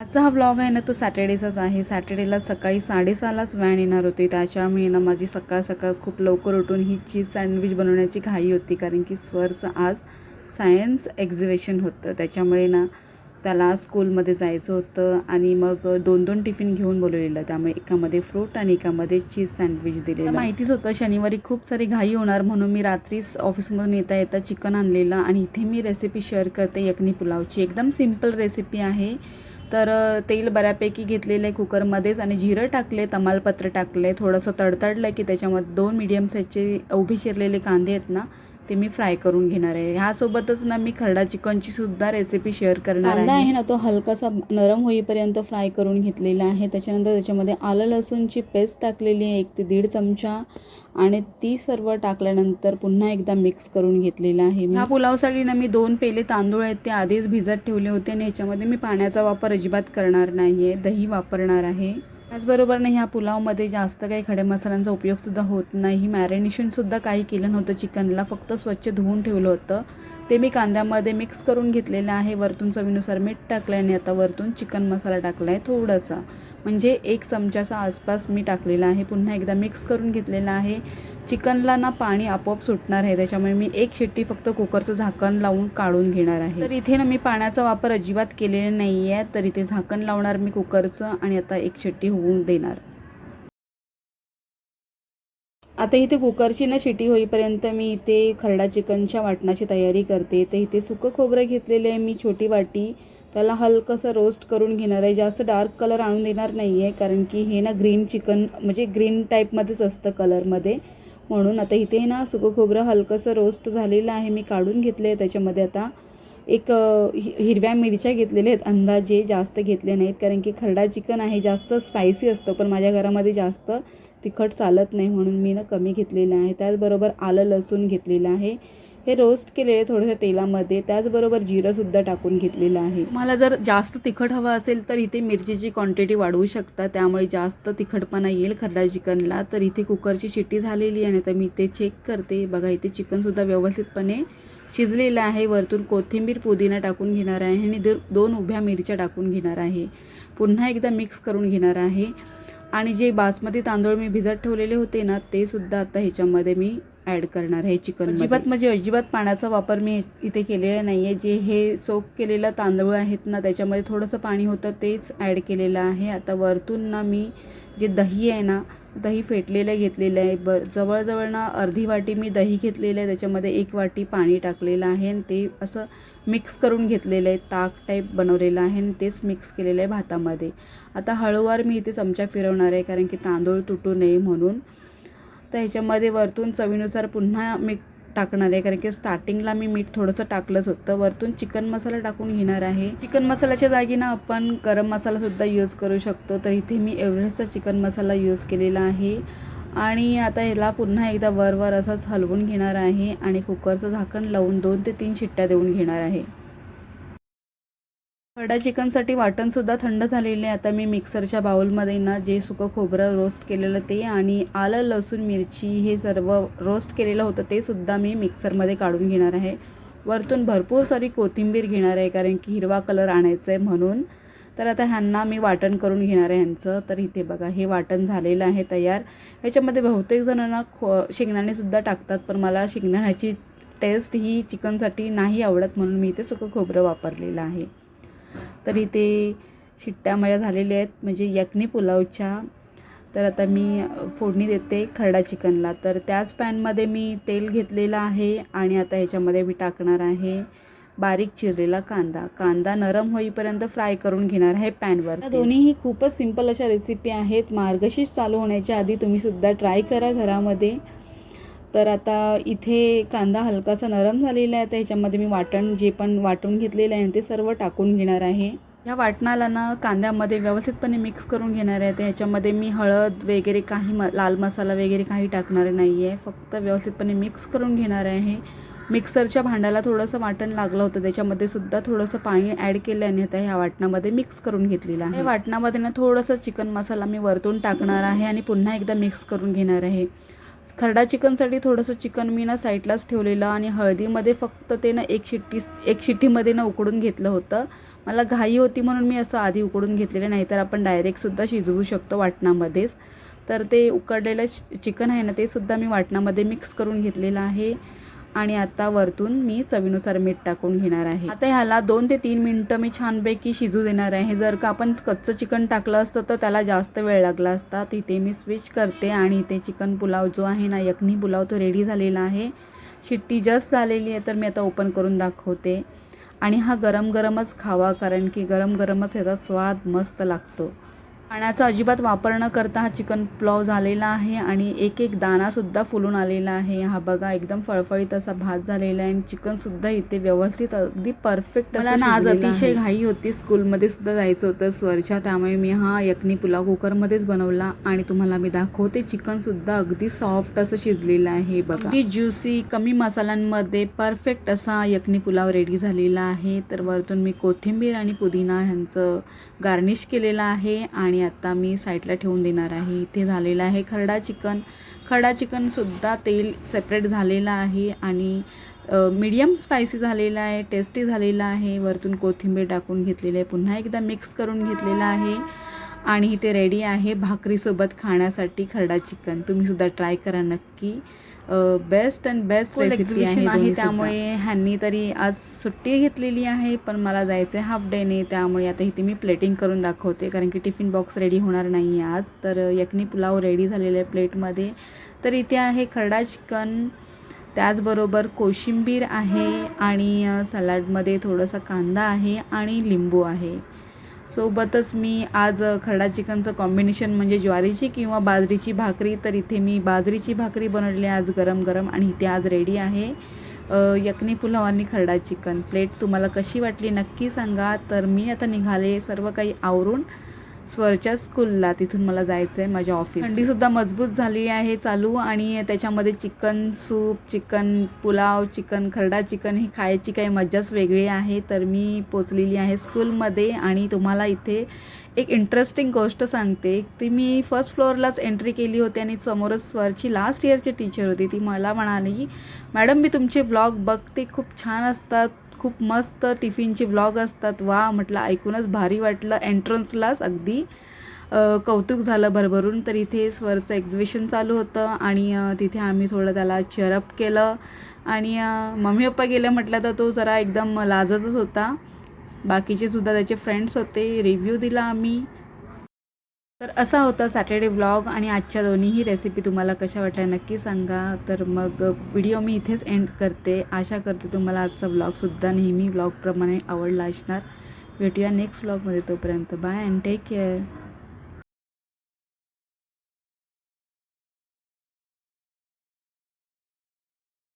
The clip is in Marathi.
आजचा हा व्लॉग आहे ना तो सॅटर्डेचाच आहे. सॅटर्डेला सकाळी साडेसहालाच व्हॅन येणार होती. त्याच्यामुळे ना माझी सकाळ सकाळ खूप लवकर उठून ही चीज सँडविच बनवण्याची घाई होती. कारण की स्वरचं आज सायन्स एक्झिबिशन होतं. त्याच्यामुळे ना त्याला स्कूलमध्ये जायचं होतं आणि मग दोन दोन टिफिन घेऊन बोलवलेलं. त्यामुळे एकामध्ये फ्रूट आणि एकामध्ये चीज सँडविच दिलेलं. माहितीच होतं शनिवारी खूप सारी घाई होणार म्हणून मी रात्रीच ऑफिसमधून येता येता चिकन आणलेलं. आणि इथे मी रेसिपी शेअर करते यखनी पुलावची. एकदम सिंपल रेसिपी आहे. तर तेल बऱ्यापैकी घेतलेलं आहे कुकरमध्येच आणि जिरं टाकले तमालपत्र टाकले थोडंसं तडतडलं की त्याच्यामध्ये दोन मिडियम साईजचे उभे चिरलेले कांदे आहेत ना ते मी फ्राय करून घेणार आहे. ह्यासोबतच ना मी खरडा चिकनची सुद्धा रेसिपी शेअर करणार आहे. ना तो हलकासा नरम होईपर्यंत फ्राय करून घेतलेला आहे. त्याच्यानंतर त्याच्यामध्ये आलं लसूणची पेस्ट टाकलेली आहे एक ते दीड चमचा. आणि ती सर्व टाकल्यानंतर पुन्हा एकदा मिक्स करून घेतलेलं आहे ह्या पुलावसाठी ना मी दोन पेले तांदूळ आहेत ते आधीच भिजत ठेवले होते. आणि ह्याच्यामध्ये मी पाण्याचा वापर अजिबात करणार नाही आहे दही वापरणार आहे. त्याचबरोबर ना ह्या पुलावमध्ये जास्त काही खडे मसाल्यांचा उपयोगसुद्धा होत नाही. मॅरिनेशनसुद्धा काही केलं नव्हतं. चिकनला फक्त स्वच्छ धुवून ठेवलं होतं. ते मी कांद्यामध्ये मिक्स करून घेतलेलं आहे. वरतून चवीनुसार मीठ टाकलं आणि आता वरतून चिकन मसाला टाकला आहे थोडासा. म्हणजे एक चमच्याचा आसपास मी टाकलेला आहे. पुन्हा एकदा मिक्स करून घेतलेला आहे. चिकनला ना पाणी आपोआप सुटणार आहे. त्याच्यामुळे मी एक शिट्टी फक्त कुकरचं झाकण लावून काढून घेणार आहे. तर इथे ना मी पाण्याचा वापर अजिबात केलेला नाही आहे तर इथे झाकण लावणार मी कुकरचं आणि आता एक शिट्टी होऊन देणार. आता इथे कुकरची ना शिटी होईपर्यंत मी इथे खरडा चिकनच्या वाटणाची तयारी करते. तर इथे सुकं खोबरं घेतलेलं आहे मी छोटी वाटी. त्याला हलकंसं रोस्ट करून घेणार आहे. जास्त डार्क कलर आणून देणार नाही आहे कारण की हे ना ग्रीन चिकन म्हणजे ग्रीन टाईपमध्येच असतं कलरमध्ये म्हणून आता इथे ना सुकं खोबरं हलकंसं रोस्ट झालेलं आहे. मी काढून घेतलं आहे त्याच्यामध्ये आता. एक हि हिरव्या मिरच्या घेतलेल्या आहेत. अंदाजे जास्त घेतले नाहीत. कारण की खरडा चिकन आहे जास्त स्पायसी असतं. पण माझ्या घरामध्ये जास्त तिखट चालत नाही म्हणून मी ना कमी घेतलेलं आहे. त्याचबरोबर आलं लसूण घेतलेलं आहे. हे रोस्ट केलेले थोडंसं तेलामध्ये. त्याचबरोबर जिरंसुद्धा टाकून घेतलेलं आहे. मला जर जास्त तिखट हवं असेल तर इथे मिरचीची क्वांटिटी वाढवू शकता. त्यामुळे जास्त तिखटपणा येईल खरडा चिकनला. तर इथे कुकरची शिट्टी झालेली आहे. तर मी ते चेक करते. बघा इथे चिकनसुद्धा व्यवस्थितपणे शिजलेलं आहे. वरतून कोथिंबीर पुदिना टाकून घेणार आहे आणि दो दोन उभ्या मिरच्या टाकून घेणार आहे. पुन्हा एकदा मिक्स करून घेणार आहे. आणि जे बासमती तांदूळ मी भिजत ठेवलेले होते ना ते सुद्धा आता ह्याच्यामध्ये मी ॲड करणार आहे चिकन अजिबात म्हणजे अजिबात पाण्याचा वापर मी इथे केलेला नाही आहे जे हे सोक केलेलं तांदूळ आहेत ना त्याच्यामध्ये थोडंसं पाणी होतं तेच ॲड केलेलं आहे. आता वरतून ना मी जे दही आहे ना दही फेटलेलं घेतलेलं आहे. ब जवळजवळ ना अर्धी वाटी मी दही घेतलेलं आहे. त्याच्यामध्ये एक वाटी पाणी टाकलेलं आहे आणि ते असं मिक्स करून घेतलेलं आहे. ताक टाईप बनवलेलं आहे आणि तेच मिक्स केलेलं आहे भातामध्ये. आता हळूवार मी इथे चमचा फिरवणार आहे कारण की तांदूळ तुटू नये म्हणून. तर ह्याच्यामध्ये वरतून चवीनुसार पुन्हा मीठ टाकणार आहे. कारण की स्टार्टिंगला मी मीठ थोडंसं टाकलंच होतं. वरतून चिकन मसाला टाकून घेणार आहे. चिकन मसाल्याच्या जागी ना आपण गरम मसालासुद्धा यूज करू शकतो. तर इथे मी एव्हरेस्टचा चिकन मसाला यूज केलेला आहे. आणि आता ह्याला पुन्हा एकदा वर वर असंच हलवून घेणार आहे. आणि कुकरचं झाकण लावून दोन ते तीन शिट्ट्या देऊन घेणार आहे. खरडा चिकनसाठी वाटणसुद्धा थंड झालेले आहे. आता मी मिक्सरच्या बाउलमध्ये ना जे सुकं खोबरं रोस्ट केलेलं ते आणि आलं लसूण मिरची हे सर्व रोस्ट केलेलं होतं ते सुद्धा मी मिक्सरमध्ये काढून घेणार आहे. वरतून भरपूर सारी कोथिंबीर घेणार आहे कारण की हिरवा कलर आणायचा आहे म्हणून. तर आता ह्यांना मी वाटण करून घेणार आहे ह्यांचं. तर इथे बघा हे वाटण झालेलं आहे तयार. ह्याच्यामध्ये बहुतेक जणांना खो शेंगदाणेसुद्धा टाकतात पण मला शेंगदाण्याची टेस्ट ही चिकनसाठी नाही आवडत म्हणून मी इथे सुकं खोबरं वापरलेलं आहे. तर इथे शिट्ट्या माझ्या झालेल्या आहेत. म्हणजे यखनी पुलावच्या. तर आता मी फोडणी देते खरडा चिकनला. तर त्याच पॅनमध्ये मी तेल घेतलेलं आहे आणि आता ह्याच्यामध्ये मी टाकणार आहे बारीक चिरलेला कांदा. कांदा नरम होईपर्यंत फ्राय करून घेणार आहे पॅनवर दोन्हीही खूपच सिंपल अशा रेसिपी आहेत. मार्गशीर्ष चालू होण्याच्या आधी तुम्ही सुद्धा ट्राय करा घरामध्ये. तर आता इथे कांदा हलकासा नरम झालेला आहे. तर ह्याच्यामध्ये मी वाटण जे पण वाटून घेतलेलं आहे ते सर्व टाकून घेणार आहे. या वाटणाला ना कांद्यामध्ये व्यवस्थितपणे मिक्स करून घेणार आहे. तर ह्याच्यामध्ये मी हळद वगैरे काही म लाल मसाला वगैरे काही टाकणार नाही आहे फक्त व्यवस्थितपणे मिक्स करून घेणार आहे. मिक्सरच्या भांड्याला थोडंसं वाटण लागलं होतं. त्याच्यामध्ये सुद्धा थोडंसं पाणी ॲड केलं आणि आता ह्या वाटणामध्ये मिक्स करून घेतलेलं आहे. वाटणामध्ये ना थोडंसं चिकन मसाला मी वरतून टाकणार आहे आणि पुन्हा एकदा मिक्स करून घेणार आहे. खरडा चिकनसाठी थोडंसं चिकन मी ना साईडलाच ठेवलेलं आणि हळदीमध्ये फक्त ते ना एक शिट्टी एक शिट्टीमध्ये ना उकडून घेतलं होतं. मला घाई होती म्हणून मी असं आधी उकडून घेतलेलं नाही तर आपण डायरेक्टसुद्धा शिजवू शकतो वाटणामध्येच. तर ते उकडलेलं चिकन आहे ना ते सुद्धा मी वाटणामध्ये मिक्स करून घेतलेलं आहे. आणि आता वरतून मी चवीनुसार मीठ टाकून घेणार आहे. आता ह्याला दोन ते तीन मिनटं मी छानपैकी शिजू देणार आहे. जर का आपण कच्चं चिकन टाकलं असतं तर त्याला जास्त वेळ लागला असता. तिथे मी स्विच करते आणि इथे चिकन पुलाव जो आहे ना यखनी पुलाव तो रेडी झालेला आहे. शिट्टी जस्ट झालेली आहे तर मी आता ओपन करून दाखवते. आणि हा गरम गरमच खावा कारण की गरम गरमच याचा स्वाद मस्त लागतो. पाण्याचा अजिबात वापर न करता हा चिकन पुलाव झालेला आहे आणि एक एक दाणासुद्धा फुलून आलेला आहे. हा बघा एकदम फळफळीत असा भात झालेला आहे आणि चिकनसुद्धा इथे व्यवस्थित अगदी परफेक्ट मला ना आज अतिशय घाई होती. स्कूलमध्ये सुद्धा जायचं होतं स्वरच्या त्यामुळे मी हा यखनी पुलाव कुकरमध्येच बनवला आणि तुम्हाला मी दाखवते चिकनसुद्धा अगदी सॉफ्ट असं शिजलेलं आहे. बघा. अगदी ज्युसी कमी मसाल्यांमध्ये परफेक्ट असा यखनी पुलाव रेडी झालेला आहे. तर वरतून मी कोथिंबीर आणि पुदिना ह्यांचं गार्निश केलेलं आहे आणि आणि आत्ता मी साईडला ठेवून देणार आहे. इथे झालेलं आहे खरडा चिकन. खरडा चिकनसुद्धा तेल सेपरेट झालेलं आहे आणि मीडियम स्पायसी झालेला आहे टेस्टी झालेला आहे. वरतून कोथिंबीर टाकून घेतलेली आहे. पुन्हा एकदा मिक्स करून घेतलेलं आहे. आणि इथे रेडी आहे भाकरीसोबत खाण्यासाठी खरडा चिकन तुम्हीसुद्धा ट्राय करा नक्की. बेस्ट अँड बेस्ट रेसिपी आहे त्यामुळे. ह्यांनी तरी आज सुट्टी घेतलेली आहे पण मला जायचं आहे हाफ डेने त्यामुळे आता इथे मी प्लेटिंग करून दाखवते कारण की टिफिन बॉक्स रेडी होणार नाही आहे आज. तर यखनी पुलाव रेडी झालेला आहे प्लेटमध्ये तर इथे आहे खरडा चिकन त्याचबरोबर कोशिंबीर आहे आणि सलाडमध्ये थोडंसं कांदा आहे आणि लिंबू आहे. सोबतच मी आज खरडा चिकनचं कॉम्बिनेशन म्हणजे ज्वारीची किंवा बाजरीची भाकरी तर इथे मी बाजरीची भाकरी बनवली आहे आज गरम गरम आणि इथे आज रेडी आहे यकनी पुलाव आणि खरडा चिकन. प्लेट तुम्हाला कशी वाटली नक्की सांगा. तर मी आता निघाले सर्व काही आवरून. स्वरच्या स्कूलला तिथून मला जायचं आहे माझ्या ऑफिस थंडीसुद्धा मजबूत झाली आहे चालू आणि त्याच्यामध्ये chicken soup chicken pulao chicken kharda chicken ही खायची काही मज्जाच वेगळी आहे. तर मी पोचलेली आहे स्कूलमध्ये आणि तुम्हाला इथे एक इंटरेस्टिंग गोष्ट सांगते. ती मी फर्स्ट फ्लोअरलाच एंट्री केली होती आणि समोरच स्वरची लास्ट इयरची टीचर होती. ती मला म्हणाली मॅडम मी तुमचे ब्लॉग बघते. खूप छान असतात. खूप मस्त टिफिनचे व्लॉग असतात. वा म्हटलं ऐकूनच भारी वाटलं. एंट्रन्सलाच अगदी कौतुक झालं भरभरून. तर इथे स्वरचं एक्झिबिशन चालू होतं आणि तिथे आम्ही थोडं त्याला चेअरअप केलं. आणि मम्मी पप्पा गेलं म्हटलं तर तो जरा एकदम लाजतच होता. बाकीचे सुद्धा त्याचे फ्रेंड्स होते. रिव्ह्यू दिला आम्ही. तर असा होता सॅटर्डे व्लॉग आणि आजच्या दोन्हीही रेसिपी तुम्हाला कशा वाटल्या नक्की सांगा. तर मग व्हिडिओ मी इथेच एंड करते. आशा करते तुम्हाला आजचा व्लॉगसुद्धा नेहमी व्लॉगप्रमाणे आवडला असणार. भेटूया नेक्स्ट व्लॉगमध्ये तोपर्यंत. Bye and take care